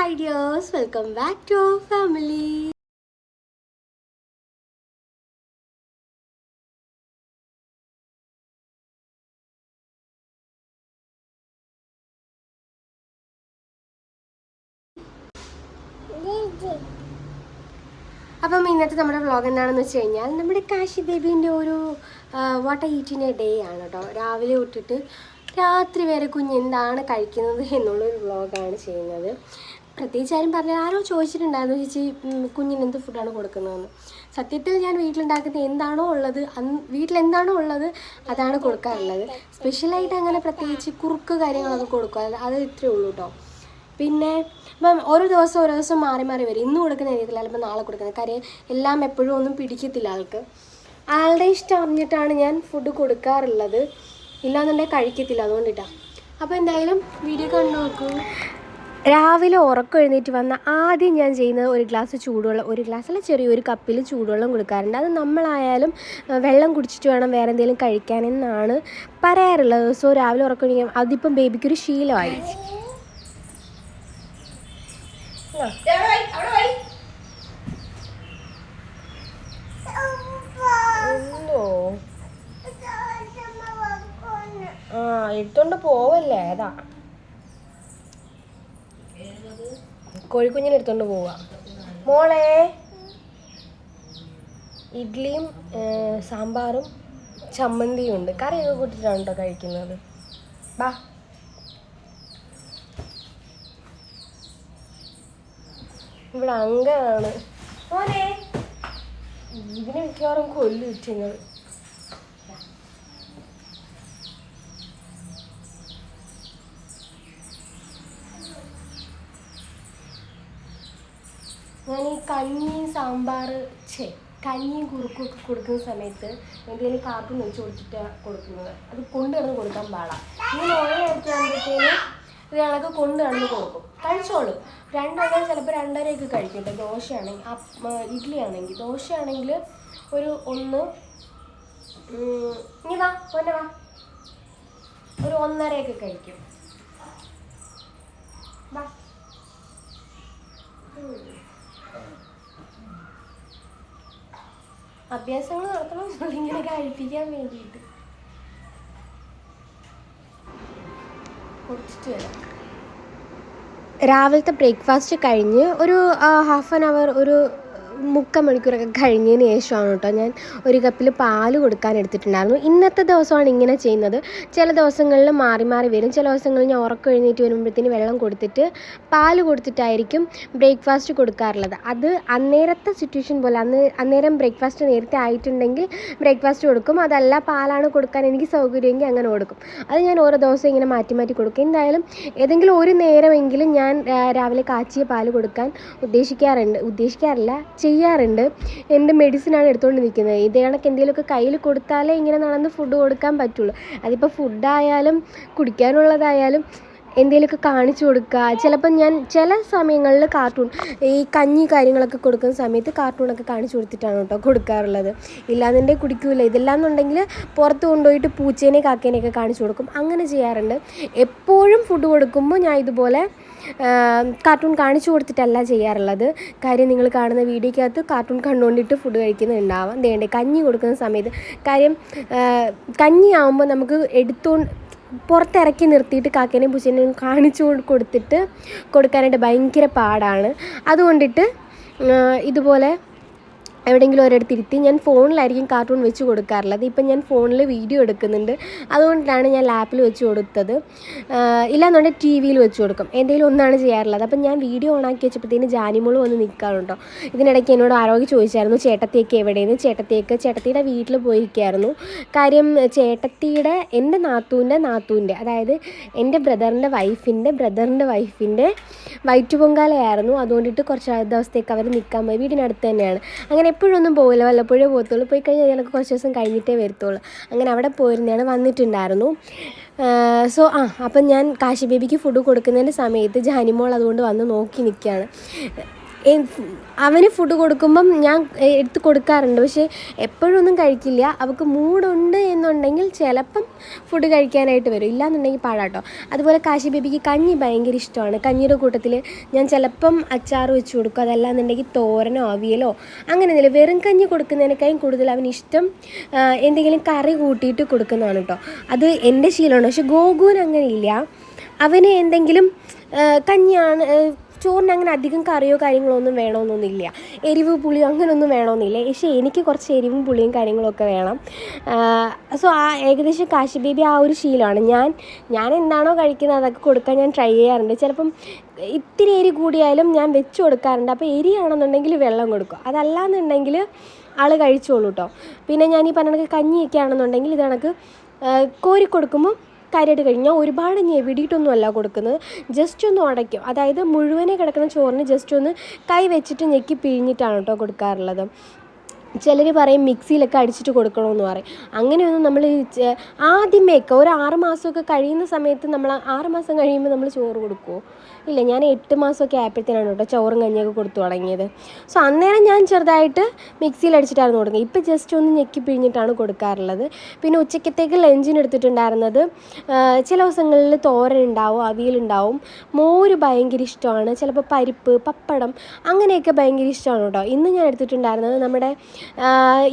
Hi dears welcome back to family അപ്പം ഇന്നത്തെ നമ്മുടെ വ്ളോഗ് എന്താണെന്ന് വെച്ച് കഴിഞ്ഞാൽ നമ്മുടെ കാശി ബേബീന്റെ ഒരു വാട്ടർ ഈറ്റിന്റെ ഡേ ആണ് കേട്ടോ രാവിലെ തൊട്ടിട്ട് രാത്രി വരെ കുഞ്ഞ് എന്താണ് കഴിക്കുന്നത് എന്നുള്ളൊരു വ്ളോഗാണ് ചെയ്യുന്നത്. പ്രത്യേകിച്ച് ആരും പറഞ്ഞാൽ ആരോ ചോദിച്ചിട്ടുണ്ടായിരുന്നു ചേച്ചി കുഞ്ഞിന് എന്ത് ഫുഡാണ് കൊടുക്കുന്നതെന്ന്? സത്യത്തിൽ ഞാൻ വീട്ടിലുണ്ടാക്കുന്ന എന്താണോ ഉള്ളത് അന്ന് വീട്ടിലെന്താണോ ഉള്ളത് അതാണ് കൊടുക്കാറുള്ളത്. സ്പെഷ്യലായിട്ട് അങ്ങനെ പ്രത്യേകിച്ച് കുറുക്ക് കാര്യങ്ങളൊക്കെ കൊടുക്കുക അത് അത് ഇത്രയേ ഉള്ളൂ കേട്ടോ പിന്നെ ഇപ്പം ഓരോ ദിവസം ഓരോ ദിവസം മാറി മാറി വരും. ഇന്ന് കൊടുക്കുന്ന രീതിയിൽ അല്ലെങ്കിൽ നാളെ കൊടുക്കുന്നത്. കാര്യം എല്ലാം എപ്പോഴും ഒന്നും പിടിക്കത്തില്ല ആൾക്ക്. ആളുടെ ഇഷ്ടം അറിഞ്ഞിട്ടാണ് ഞാൻ ഫുഡ് കൊടുക്കാറുള്ളത്. ഇല്ലാന്നുണ്ടെങ്കിൽ കഴിക്കത്തില്ല അതുകൊണ്ടിട്ടാണ് അപ്പോൾ എന്തായാലും വീഡിയോ കണ്ടു നോക്കൂ. രാവിലെ ഉറക്കം എഴുന്നേറ്റ് വന്ന ആദ്യം ഞാൻ ചെയ്യുന്നത് ഒരു ഗ്ലാസ് ചൂടുവെള്ളം ഒരു ഗ്ലാസ്സിൽ ചെറിയൊരു കപ്പിൽ ചൂടുവെള്ളം കൊടുക്കാറുണ്ട്. അത് നമ്മളായാലും വെള്ളം കുടിച്ചിട്ട് വേണം വേറെ എന്തെങ്കിലും കഴിക്കാനെന്നാണ് പറയാറുള്ളത്. സോ രാവിലെ ഉറക്കം എഴുന്നേക്കും അതിപ്പം ബേബിക്കൊരു ശീലമായി ആ എടുത്തോണ്ട് പോവല്ലേ അതാ. കോഴിക്കുഞ്ഞിനെ എടുത്തോണ്ട് പോവാ. മോളെ ഇഡ്ഡലിയും സാമ്പാറും ചമ്മന്തിയും ഉണ്ട്. കറിയൊക്കെ കൂട്ടിട്ടാണ് കേട്ടോ കഴിക്കുന്നത്. ബാ. ഇവിടെ അങ്കാണ് മോനെ ഇതിനെ മിക്കവാറും കൊല്ലു വെച്ചിങ്ങൾ ഞാൻ ഈ കഞ്ഞി സാമ്പാർ ഛേ കഞ്ഞിയും കുറുക്കും ഒക്കെ കൊടുക്കുന്ന സമയത്ത് എന്തെങ്കിലും കാർട്ടൂൺ വെച്ച് കൊടുത്തിട്ടാണ് കൊടുക്കുന്നത്. അത് കൊണ്ടു കിടന്ന് കൊടുക്കാൻ പാടാം. ഇങ്ങനെ ഓരോ ഇത് കണക്ക് കൊണ്ടു നടന്ന് കൊടുക്കും. കഴിച്ചോളും. രണ്ടെണ്ണം ചിലപ്പോൾ രണ്ടരയൊക്കെ കഴിക്കും. കേട്ടോ ദോശയാണെങ്കിൽ ഇഡ്ഡലി ആണെങ്കിൽ ദോശയാണെങ്കിൽ ഒരു ഒന്ന് ഇനി വാ പൊന്നെ വാ. ഒരു ഒന്നരയൊക്കെ കഴിക്കും. വാ. അഭ്യാസങ്ങൾ നടത്തണം ഇങ്ങനെ കഴിപ്പിക്കാൻ വേണ്ടിയിട്ട്. രാവിലത്തെ ബ്രേക്ക്ഫാസ്റ്റ് കഴിഞ്ഞ് ഒരു ഹാഫ് ആൻ അവർ ഒരു മുക്കാൽ മണിക്കൂറൊക്കെ കഴിഞ്ഞതിന് ശേഷമാണ് കേട്ടോ ഞാൻ ഒരു കപ്പിൽ പാൽ കൊടുക്കാൻ എടുത്തിട്ടുണ്ടായിരുന്നു. ഇന്നത്തെ ദിവസമാണ് ഇങ്ങനെ ചെയ്യുന്നത്. ചില ദിവസങ്ങളിൽ മാറി മാറി വരും. ചില ദിവസങ്ങളിൽ ഞാൻ ഉറക്കം എഴുന്നേറ്റ് വരുമ്പോഴത്തേന് വെള്ളം കൊടുത്തിട്ട് പാൽ കൊടുത്തിട്ടായിരിക്കും ബ്രേക്ക്ഫാസ്റ്റ് കൊടുക്കാറുള്ളത്. അത് അന്നേരത്തെ സിറ്റുവേഷൻ പോലെ അന്ന് അന്നേരം ബ്രേക്ക്ഫാസ്റ്റ് നേരത്തെ ആയിട്ടുണ്ടെങ്കിൽ ബ്രേക്ക്ഫാസ്റ്റ് കൊടുക്കും. അതല്ല പാലാണ് കൊടുക്കാൻ എനിക്ക് സൗകര്യമെങ്കിൽ അങ്ങനെ കൊടുക്കും. അത് ഞാൻ ഓരോ ദിവസം ഇങ്ങനെ മാറ്റി മാറ്റി കൊടുക്കും. എന്തായാലും ഏതെങ്കിലും ഒരു നേരമെങ്കിലും ഞാൻ രാവിലെ കാച്ചിയ പാൽ കൊടുക്കാൻ ഉദ്ദേശിക്കാറുണ്ട് ഉദ്ദേശിക്കാറില്ല. ചെയ്യാറുണ്ട്. എന്റെ മെഡിസിനാണ് എടുത്തുകൊണ്ട് നിൽക്കുന്നത് ഇത് കണക്ക് എന്തെങ്കിലുമൊക്കെ കയ്യിൽ കൊടുത്താലേ ഇങ്ങനെ നടന്ന് ഫുഡ് കൊടുക്കാൻ പറ്റുള്ളൂ. അതിപ്പോൾ ഫുഡായാലും കുടിക്കാനുള്ളതായാലും എന്തെങ്കിലുമൊക്കെ കാണിച്ചു കൊടുക്കുക. ചിലപ്പം ഞാൻ ചില സമയങ്ങളിൽ കാർട്ടൂൺ ഈ കഞ്ഞി കാര്യങ്ങളൊക്കെ കൊടുക്കുന്ന സമയത്ത് കാർട്ടൂണൊക്കെ കാണിച്ചു കൊടുത്തിട്ടാണ് കേട്ടോ കൊടുക്കാറുള്ളത്. ഇല്ലാന്നുണ്ടെങ്കിൽ കുടിക്കൂല. ഇതില്ലാന്നുണ്ടെങ്കിൽ പുറത്ത് കൊണ്ടുപോയിട്ട് പൂച്ചേനെ കാക്കേനെയൊക്കെ കാണിച്ചു കൊടുക്കും. അങ്ങനെ ചെയ്യാറുണ്ട്. എപ്പോഴും ഫുഡ് കൊടുക്കുമ്പോൾ ഞാൻ ഇതുപോലെ കാർട്ടൂൺ കാണിച്ചു കൊടുത്തിട്ടല്ല ചെയ്യാറുള്ളത്. കാര്യം നിങ്ങൾ കാണുന്ന വീഡിയോക്കകത്ത് കാർട്ടൂൺ കണ്ടുകൊണ്ടിട്ട് ഫുഡ് കഴിക്കുന്നുണ്ടാവാം. വേണ്ടേ കഞ്ഞി കൊടുക്കുന്ന സമയത്ത്. കാര്യം കഞ്ഞിയാവുമ്പോൾ നമുക്ക് എടുത്തുകൊണ്ട് പുറത്തിറക്കി നിർത്തിയിട്ട് കാക്കേനെയും പൂച്ചേനെയും കാണിച്ചു കൊടുത്തിട്ട് കൊടുക്കാനായിട്ട് ഭയങ്കര പാടാണ്. അതുകൊണ്ടിട്ട് ഇതുപോലെ എവിടെയെങ്കിലും ഒരിടത്ത് ഇരുത്തി ഞാൻ ഫോണിലായിരിക്കും കാർട്ടൂൺ വെച്ച് കൊടുക്കാറുള്ളത്. ഇപ്പം ഞാൻ ഫോണിൽ വീഡിയോ എടുക്കുന്നുണ്ട്. അതുകൊണ്ടാണ് ഞാൻ ലാപ്പിൽ വെച്ച് കൊടുത്തത്. ഇല്ലാന്നുണ്ടെങ്കിൽ ടി വിയിൽ വെച്ച് കൊടുക്കും. എന്തെങ്കിലും ഒന്നാണ് ചെയ്യാറുള്ളത്. അപ്പം ഞാൻ വീഡിയോ ഓണാക്കി വെച്ചപ്പോഴത്തേന് ജാനിമോൾ വന്ന് നിൽക്കാറുണ്ടോ? ഇതിനിടയ്ക്ക് എന്നോട് ആരോഗ്യം ചോദിച്ചായിരുന്നു ചേട്ടത്തിയൊക്കെ എവിടെയെന്ന് ചേട്ടത്തിയൊക്കെ ചേട്ടത്തിയുടെ വീട്ടിൽ പോയിരിക്കായിരുന്നു. കാര്യം ചേട്ടത്തിയുടെ എന്റെ നാത്തൂന്റെ നാത്തൂന്റെ അതായത് എന്റെ ബ്രദറിന്റെ വൈഫിന്റെ ബ്രദറിന്റെ വൈഫിന്റെ വയറ്റുപൊങ്കാലയായിരുന്നു. അതുകൊണ്ടിട്ട് കുറച്ച് ദിവസത്തേക്ക് അവർ നിൽക്കാൻ പോയി. വീടിനടുത്ത് തന്നെയാണ്. അങ്ങനെ എപ്പോഴൊന്നും പോകില്ല വല്ലപ്പോഴേ പോകത്തുള്ളൂ പോയി കഴിഞ്ഞാൽ ഞങ്ങൾക്ക് കുറച്ച് ദിവസം കഴിഞ്ഞിട്ടേ വരത്തുള്ളൂ. അങ്ങനെ അവിടെ പോയിരുന്നാണ് വന്നിട്ടുണ്ടായിരുന്നു. സോ ആ അപ്പം ഞാൻ കാശി ബേബിക്ക് ഫുഡ് കൊടുക്കുന്നതിന്റെ സമയത്ത് ജാനിമോൾ അതുകൊണ്ട് വന്ന് നോക്കി നിൽക്കുകയാണ്. അവന് ഫുഡ് കൊടുക്കുമ്പം ഞാൻ എടുത്ത് കൊടുക്കാറുണ്ട്. പക്ഷേ എപ്പോഴൊന്നും കഴിക്കില്ല. അവൾക്ക് മൂടുണ്ട് എന്നുണ്ടെങ്കിൽ ചിലപ്പം ഫുഡ് കഴിക്കാനായിട്ട് വരും. ഇല്ലാന്നുണ്ടെങ്കിൽ പാടാട്ടോ. അതുപോലെ കാശി ബേബിക്ക് കഞ്ഞി ഭയങ്കര ഇഷ്ടമാണ്. കഞ്ഞിയുടെ കൂട്ടത്തിൽ ഞാൻ ചിലപ്പം അച്ചാർ വെച്ച് കൊടുക്കും. അതല്ലാന്നുണ്ടെങ്കിൽ തോരനോ അവിയലോ അങ്ങനെ എന്തെങ്കിലും വെറും കഞ്ഞി കൊടുക്കുന്നതിനേക്കാളും കൂടുതൽ അവന് ഇഷ്ടം എന്തെങ്കിലും കറി കൂട്ടിയിട്ട് കൊടുക്കുന്നതാണ് കേട്ടോ അത് എന്റെ ശീലമാണ്. പക്ഷെ ഗോകുവിന് അങ്ങനെയില്ല. അവന് എന്തെങ്കിലും കഞ്ഞിയാണ് ചോറിന് അങ്ങനെ അധികം കറിയോ കാര്യങ്ങളോ ഒന്നും വേണമെന്നൊന്നുമില്ല എരിവ് പുളിയോ അങ്ങനെയൊന്നും വേണമെന്നില്ല പക്ഷേ എനിക്ക് കുറച്ച് എരിവും പുളിയും കാര്യങ്ങളൊക്കെ വേണം. സോ ആ ഏകദേശം കാശി ബേബി ആ ഒരു ശീലമാണ്. ഞാൻ ഞാൻ എന്താണോ കഴിക്കുന്നത് അതൊക്കെ കൊടുക്കാൻ ഞാൻ ട്രൈ ചെയ്യാറുണ്ട്. ചിലപ്പം ഇത്തിരി എരി കൂടിയാലും ഞാൻ വെച്ച് കൊടുക്കാറുണ്ട്. അപ്പോൾ എരിയാണെന്നുണ്ടെങ്കിൽ വെള്ളം കൊടുക്കും. അതല്ലാന്നുണ്ടെങ്കിൽ ആൾ കഴിച്ചോളൂ കേട്ടോ പിന്നെ ഞാൻ ഈ പറഞ്ഞ കഞ്ഞിയൊക്കെ ആണെന്നുണ്ടെങ്കിൽ ഇത് കണക്ക് കോരി കൊടുക്കുമ്പോൾ കാര്യമായിട്ട് കഴിഞ്ഞാൽ ഒരുപാട് ഞെവിടിയിട്ടൊന്നും അല്ല കൊടുക്കുന്നത്. ജസ്റ്റ് ഒന്ന് ഉടയ്ക്കും. അതായത് മുഴുവനെ കിടക്കുന്ന ചോറിന് ജസ്റ്റ് ഒന്ന് കൈ വെച്ചിട്ട് ഞെക്കി പിഴിഞ്ഞിട്ടാണ് കേട്ടോ കൊടുക്കാറുള്ളത്. ചിലർ പറയും മിക്സിയിലൊക്കെ അടിച്ചിട്ട് കൊടുക്കണമെന്ന് പറയും. അങ്ങനെയൊന്നും നമ്മൾ ആദ്യമേക്ക് ഒരു ആറ് മാസമൊക്കെ കഴിയുന്ന സമയത്ത് നമ്മൾ ആറ് മാസം കഴിയുമ്പോൾ നമ്മൾ ചോറ് കൊടുക്കുമോ ഇല്ല ഞാൻ എട്ട് മാസമൊക്കെ ആയപ്പോഴത്തേനാണ് കേട്ടോ ചോറും കഞ്ഞിയൊക്കെ കൊടുത്തു തുടങ്ങിയത്. സോ അന്നേരം ഞാൻ ചെറുതായിട്ട് മിക്സിയിൽ അടിച്ചിട്ടായിരുന്നു കൊടുക്കുക ഇപ്പം ജസ്റ്റ് ഒന്ന് ഞെക്കി പിഴിഞ്ഞിട്ടാണ് കൊടുക്കാറുള്ളത്. പിന്നെ ഉച്ചക്കത്തേക്ക് ലഞ്ചിന് എടുത്തിട്ടുണ്ടായിരുന്നത് ചില ദിവസങ്ങളിൽ തോരൻ ഉണ്ടാവും അവിയലുണ്ടാവും മോര് ഭയങ്കര ഇഷ്ടമാണ്. ചിലപ്പോൾ പരിപ്പ് പപ്പടം അങ്ങനെയൊക്കെ ഭയങ്കര ഇഷ്ടമാണ് കേട്ടോ. ഇന്ന് ഞാൻ എടുത്തിട്ടുണ്ടായിരുന്നത് നമ്മുടെ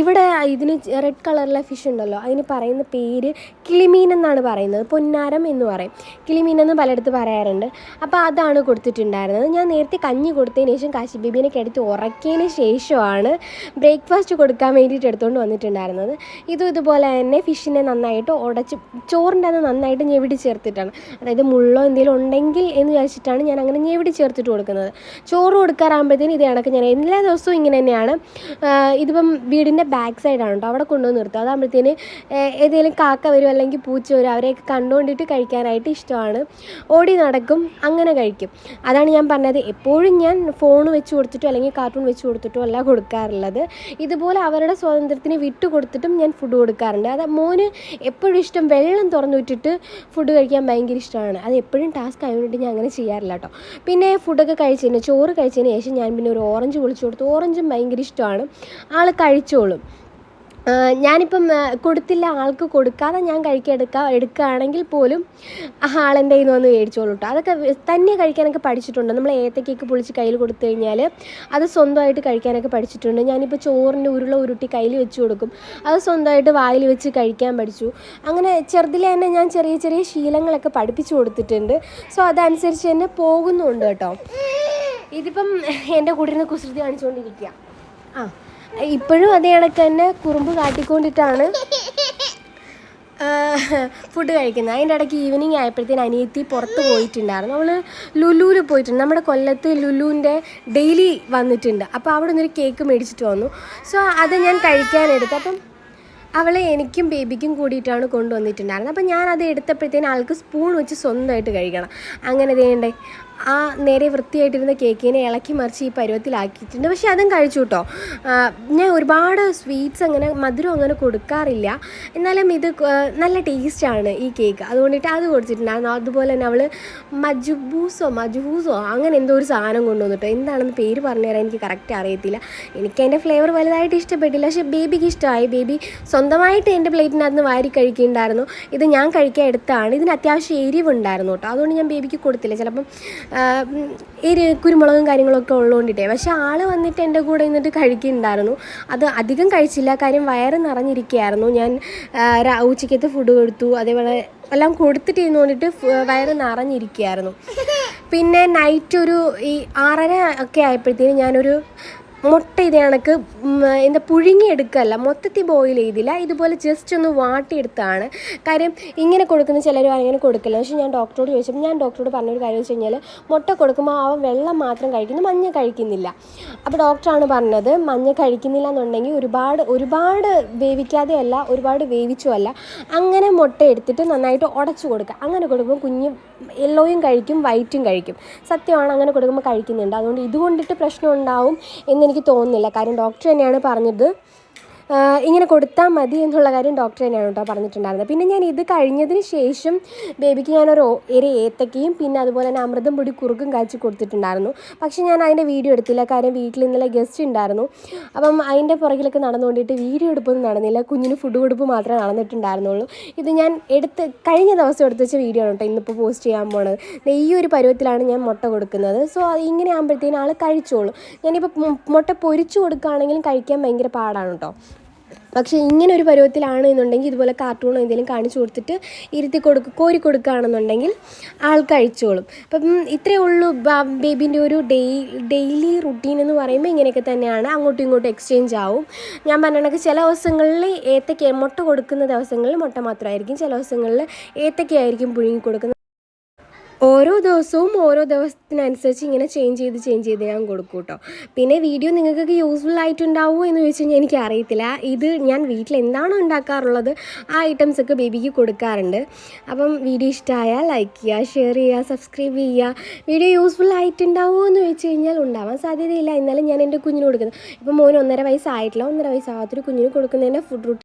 ഇവിടെ ഇതിന് റെഡ് കളറിലെ ഫിഷ് ഉണ്ടല്ലോ. അതിന് പറയുന്ന പേര് കിളിമീൻ എന്നാണ് പറയുന്നത്. പൊന്നാരം എന്ന് പറയും. കിളിമീൻ എന്ന് പലയിടത്ത് പറയാറുണ്ട്. അപ്പോൾ അതാണ് കൊടുത്തിട്ടുണ്ടായിരുന്നത്. ഞാൻ നേരത്തെ കഞ്ഞി കൊടുത്തതിന് ശേഷം കാശി ബേബീനെ കിടത്തി ഉറക്കിയതിന് ശേഷമാണ് ബ്രേക്ക്ഫാസ്റ്റ് കൊടുക്കാൻ വേണ്ടിയിട്ട് എടുത്തുകൊണ്ട് വന്നിട്ടുണ്ടായിരുന്നത്. ഇതും ഇതുപോലെ തന്നെ ഫിഷിനെ നന്നായിട്ട് ഉടച്ച് ചോറിന്റെ അത് നന്നായിട്ട് ഞെവിടി ചേർത്തിട്ടാണ്. അതായത് മുള്ളോ എന്തെങ്കിലും ഉണ്ടെങ്കിൽ എന്ന് വിചാരിച്ചിട്ടാണ് ഞാൻ അങ്ങനെ ഞെവിടി ചേർത്തിട്ട് കൊടുക്കുന്നത്. ചോറ് കൊടുക്കാറാകുമ്പോഴത്തേന് ഇത് കണക്ക് ഞാൻ എല്ലാ ദിവസവും ഇങ്ങനെ തന്നെയാണ്. ഇതിപ്പം വീടിന്റെ ബാക്ക് സൈഡാണ് കേട്ടോ. അവിടെ കൊണ്ടുവന്ന് നിർത്തുക. അതാകുമ്പോഴത്തേന് ഏതെങ്കിലും കാക്ക വരും അല്ലെങ്കിൽ പൂച്ച വരും അവരെയൊക്കെ കണ്ടുകൊണ്ടിട്ട് കഴിക്കാനായിട്ട് ഇഷ്ടമാണ്. ഓടി നടക്കും. അങ്ങനെ കഴിക്കും. അതാണ് ഞാൻ പറഞ്ഞത്. എപ്പോഴും ഞാൻ ഫോൺ വെച്ച് കൊടുത്തിട്ടോ അല്ലെങ്കിൽ കാർട്ടൂൺ വെച്ച് കൊടുത്തിട്ടോ അല്ല കൊടുക്കാറുള്ളത്. ഇതുപോലെ അവരുടെ സ്വാതന്ത്ര്യത്തിന് വിട്ടു കൊടുത്തിട്ടും ഞാൻ ഫുഡ് കൊടുക്കാറുണ്ട്. അത് മോന് എപ്പോഴും ഇഷ്ടം വെള്ളം തുറന്നു വിട്ടിട്ട് ഫുഡ് കഴിക്കാൻ ഭയങ്കര ഇഷ്ടമാണ്. അത് എപ്പോഴും ടാസ്ക് ആയതുകൊണ്ട് ഞാൻ അങ്ങനെ ചെയ്യാറില്ല കേട്ടോ പിന്നെ ഫുഡൊക്കെ കഴിച്ചതിന് ചോറ് കഴിച്ചതിന് ശേഷം ഞാൻ പിന്നെ ഒരു ഓറഞ്ച് പൊളിച്ചു കൊടുത്തു. ഓറഞ്ചും ഭയങ്കര ഇഷ്ടമാണ്. ആൾ കഴിച്ചോളും. ഞാനിപ്പം ആ, കൊടുത്തില്ല ആൾക്ക് കൊടുക്കാതെ ഞാൻ കഴിക്കാൻ എടുക്കുക എടുക്കുകയാണെങ്കിൽ പോലും ആളെന്റെ കയ്യിൽ നിന്ന് വന്ന് മേടിച്ചോളൂ കേട്ടോ അതൊക്കെ തന്നെ കഴിക്കാനൊക്കെ പഠിച്ചിട്ടുണ്ട്. നമ്മൾ ഏത്തക്കൊക്കെ പൊളിച്ച് കയ്യിൽ കൊടുത്തു കഴിഞ്ഞാൽ അത് സ്വന്തമായിട്ട് കഴിക്കാനൊക്കെ പഠിച്ചിട്ടുണ്ട്. ഞാനിപ്പോൾ ചോറിന്റെ ഉരുള ഉരുട്ടി കയ്യിൽ വെച്ച് കൊടുക്കും. അത് സ്വന്തമായിട്ട് വായിൽ വെച്ച് കഴിക്കാൻ പഠിച്ചു. അങ്ങനെ ചെറുതിലെ തന്നെ ഞാൻ ചെറിയ ചെറിയ ശീലങ്ങളൊക്കെ പഠിപ്പിച്ചു കൊടുത്തിട്ടുണ്ട്. സോ അതനുസരിച്ച് തന്നെ പോകുന്നുണ്ട് കേട്ടോ ഇതിപ്പം എന്റെ കൂടെ ഇരുന്ന് കുസൃതി കാണിച്ചുകൊണ്ടിരിക്കുക ആ. ഇപ്പോഴും അതേ കണക്ക് തന്നെ കുറുമ്പ് കാട്ടിക്കൊണ്ടിട്ടാണ് ഫുഡ് കഴിക്കുന്നത്. അതിന്റെ ഇടയ്ക്ക് ഈവനിങ് ആയപ്പോഴത്തേന് അനിയത്തി പുറത്ത് പോയിട്ടുണ്ടായിരുന്നു. നമ്മൾ ലുലുവിൽ പോയിട്ടുണ്ട്. നമ്മുടെ കൊല്ലത്ത് ലുലുവിന്റെ ഡെയിലി വന്നിട്ടുണ്ട്. അപ്പോൾ അവിടെ നിന്നൊരു കേക്ക് മേടിച്ചിട്ട് വന്നു. സോ അത് ഞാൻ കഴിക്കാനെടുത്തു. അപ്പം അവളെ എനിക്കും ബേബിക്കും കൂടിയിട്ടാണ് കൊണ്ടുവന്നിട്ടുണ്ടായിരുന്നത്. അപ്പം ഞാൻ അത് എടുത്തപ്പോഴത്തേന് ആൾക്ക് സ്പൂൺ വെച്ച് സ്വന്തമായിട്ട് കഴിക്കണം. അങ്ങനെ ചെയ്യണ്ടേ ആ നേരെ വൃത്തിയായിട്ടിരുന്ന കേക്കിനെ ഇളക്കി മറിച്ച് ഈ പരുവത്തിലാക്കിയിട്ടുണ്ട്. പക്ഷേ അതും കഴിച്ചു കേട്ടോ. ഞാൻ ഒരുപാട് സ്വീറ്റ്സ് അങ്ങനെ മധുരം അങ്ങനെ കൊടുക്കാറില്ല. എന്നാലും ഇത് നല്ല ടേസ്റ്റാണ് ഈ കേക്ക്. അതുകൊണ്ടിട്ട് അത് കൊടുത്തിട്ടുണ്ടായിരുന്നു. അതുപോലെ തന്നെ അവൾ മജുബൂസോ മജുബൂസോ അങ്ങനെ എന്തോ ഒരു സാധനം കൊണ്ടുവന്നിട്ടോ എന്താണെന്ന് പേര് പറഞ്ഞു തരാൻ എനിക്ക് കറക്റ്റ് അറിയത്തില്ല. എനിക്ക് അതിന്റെ ഫ്ലേവർ വലുതായിട്ട് ഇഷ്ടപ്പെട്ടില്ല. പക്ഷേ ബേബിക്ക് ഇഷ്ടമായി. ബേബി സ്വന്തമായിട്ട് എന്റെ പ്ലേറ്റിനകത്ത് വാരി കഴിക്കുന്നുണ്ടായിരുന്നു. ഇത് ഞാൻ കഴിക്കാൻ എടുത്താണ്. ഇതിന് അത്യാവശ്യം എരിവുണ്ടായിരുന്നു കേട്ടോ. അതുകൊണ്ട് ഞാൻ ബേബിക്ക് കൊടുത്തില്ല. ചിലപ്പം എരി കുരുമുളകും കാര്യങ്ങളൊക്കെ ഉള്ളതുകൊണ്ടിട്ടേ പക്ഷേ ആൾ വന്നിട്ട് എന്റെ കൂടെ നിന്നിട്ട് കഴിക്കുന്നുണ്ടായിരുന്നു. അത് അധികം കഴിച്ചില്ല. കാര്യം വയറ് നിറഞ്ഞിരിക്കുകയായിരുന്നു. ഞാൻ ഉച്ചയ്ക്കത്തെ ഫുഡ് കൊടുത്തു. അതേപോലെ എല്ലാം കൊടുത്തിട്ട് ഇരുന്നുകൊണ്ടിട്ട് വയറ് നിറഞ്ഞിരിക്കുകയായിരുന്നു. പിന്നെ നൈറ്റ് ഒരു ഈ ആറര ഒക്കെ ആയപ്പോഴത്തേനും ഞാനൊരു മുട്ട ഇത് കണക്ക് എന്താ പുഴുങ്ങിയെടുക്കല്ല മൊത്തത്തിൽ ബോയിൽ ചെയ്തില്ല. ഇതുപോലെ ജസ്റ്റ് ഒന്ന് വാട്ടിയെടുത്താണ്. കാര്യം ഇങ്ങനെ കൊടുക്കുന്ന ചിലർ അങ്ങനെ കൊടുക്കില്ല. പക്ഷേ ഞാൻ ഡോക്ടറോട് ചോദിച്ചപ്പോൾ ഞാൻ ഡോക്ടറോട് പറഞ്ഞൊരു കാര്യം വെച്ച് കഴിഞ്ഞാൽ മുട്ട കൊടുക്കുമ്പോൾ അവൻ വെള്ളം മാത്രം കഴിക്കുന്നു മഞ്ഞ കഴിക്കുന്നില്ല. അപ്പോൾ ഡോക്ടറാണ് പറഞ്ഞത് മഞ്ഞ കഴിക്കുന്നില്ല എന്നുണ്ടെങ്കിൽ ഒരുപാട് ഒരുപാട് വേവിക്കാതെ അല്ല ഒരുപാട് വേവിച്ചുമല്ല അങ്ങനെ മുട്ട എടുത്തിട്ട് നന്നായിട്ട് ഉടച്ചു കൊടുക്കുക. അങ്ങനെ കൊടുക്കുമ്പോൾ കുഞ്ഞ് യെല്ലോയും കഴിക്കും വൈറ്റും കഴിക്കും. സത്യമാണ് അങ്ങനെ കൊടുക്കുമ്പോൾ കഴിക്കുന്നുണ്ട്. അതുകൊണ്ട് ഇതുകൊണ്ടിട്ട് പ്രശ്നം ഉണ്ടാവും എന്നെനിക്ക് തോന്നുന്നില്ല. കാര്യം ഡോക്ടർ തന്നെയാണ് പറഞ്ഞത്. ഇങ്ങനെ കൊടുത്താൽ മതി എന്നുള്ള കാര്യം ഡോക്ടർ തന്നെയാണ് കേട്ടോ പറഞ്ഞിട്ടുണ്ടായിരുന്നത്. പിന്നെ ഞാൻ ഇത് കഴിഞ്ഞതിന് ശേഷം ബേബിക്ക് ഞാനൊരു ഒരു ഏത്തക്കയും പിന്നെ അതുപോലെ തന്നെ അമൃതം പൊടി കുറുക്കും കാച്ചി കൊടുത്തിട്ടുണ്ടായിരുന്നു. പക്ഷേ ഞാൻ അതിന്റെ വീഡിയോ എടുത്തില്ല. കാര്യം വീട്ടിൽ ഇന്നലെ ഗസ്റ്റ് ഉണ്ടായിരുന്നു. അപ്പം അതിന്റെ പുറകിലൊക്കെ നടന്നുകൊണ്ടിട്ട് വീഡിയോ എടുപ്പൊന്നും നടന്നില്ല. കുഞ്ഞിന് ഫുഡ് കൊടുപ്പ് മാത്രമേ നടന്നിട്ടുണ്ടായിരുന്നുള്ളൂ. ഇത് ഞാൻ എടുത്ത് കഴിഞ്ഞ ദിവസം എടുത്ത് വെച്ച വീഡിയോ ആണ് കേട്ടോ ഇന്നിപ്പോൾ പോസ്റ്റ് ചെയ്യാൻ പോണത്. ഈ ഒരു പരുവത്തിലാണ് ഞാൻ മുട്ട കൊടുക്കുന്നത്. സോ അത് ഇങ്ങനെ ആകുമ്പോഴത്തേനും ആൾ കഴിച്ചോളൂ. ഞാനിപ്പോൾ മുട്ട പൊരിച്ചു കൊടുക്കുകയാണെങ്കിലും കഴിക്കാൻ ഭയങ്കര പാടാണ് കേട്ടോ. പക്ഷേ ഇങ്ങനെ ഒരു പരുവത്തിലാണ് എന്നുണ്ടെങ്കിൽ ഇതുപോലെ കാർട്ടൂണോ എന്തെങ്കിലും കാണിച്ചു കൊടുത്തിട്ട് ഇരുത്തി കൊടുക്കുക കോരി കൊടുക്കുകയാണെന്നുണ്ടെങ്കിൽ ആൾ കഴിച്ചോളും. അപ്പം ഇത്രയേ ഉള്ളൂ. ബേബിന്റെ ഒരു ഡെയ് ഡെയിലി റുട്ടീൻ എന്ന് പറയുമ്പോൾ ഇങ്ങനെയൊക്കെ തന്നെയാണ്. അങ്ങോട്ടും ഇങ്ങോട്ടും എക്സ്ചേഞ്ച് ആവും. ഞാൻ പറഞ്ഞ ചില ദിവസങ്ങളിൽ ഏത്തക്ക മുട്ട കൊടുക്കുന്ന ദിവസങ്ങളിൽ മുട്ട മാത്രമായിരിക്കും. ചില ദിവസങ്ങളിൽ ഏത്തക്കയായിരിക്കും പുഴുങ്ങി കൊടുക്കുന്നത്. ഓരോ ദിവസവും ഓരോ ദിവസത്തിനനുസരിച്ച് ഇങ്ങനെ ചേഞ്ച് ചെയ്ത് ചേഞ്ച് ചെയ്ത് ഞാൻ കൊടുക്കും കേട്ടോ പിന്നെ വീഡിയോ നിങ്ങൾക്കൊക്കെ യൂസ്ഫുൾ ആയിട്ടുണ്ടാവുമോ എന്ന് ചോദിച്ചു കഴിഞ്ഞാൽ എനിക്ക് അറിയത്തില്ല. ഇത് ഞാൻ വീട്ടിൽ എന്താണോ ഉണ്ടാക്കാറുള്ളത് ആ ഐറ്റംസ് ഒക്കെ ബേബിക്ക് കൊടുക്കാറുണ്ട്. അപ്പം വീഡിയോ ഇഷ്ടമായാൽ ലൈക്ക് ചെയ്യുക ഷെയർ ചെയ്യുക സബ്സ്ക്രൈബ് ചെയ്യുക. വീഡിയോ യൂസ്ഫുൾ ആയിട്ടുണ്ടാവുമോ എന്ന് ചോദിച്ചു കഴിഞ്ഞാൽ ഉണ്ടാവാൻ സാധ്യതയില്ല. എന്നാലും ഞാൻ എന്റെ കുഞ്ഞിന് കൊടുക്കുന്നത് ഇപ്പം മോന് ഒന്നര വയസ്സായിട്ടില്ല. ഒന്നര വയസ്സാകാത്തൊരു കുഞ്ഞിന് കൊടുക്കുന്നതിന്റെ ഫുഡ്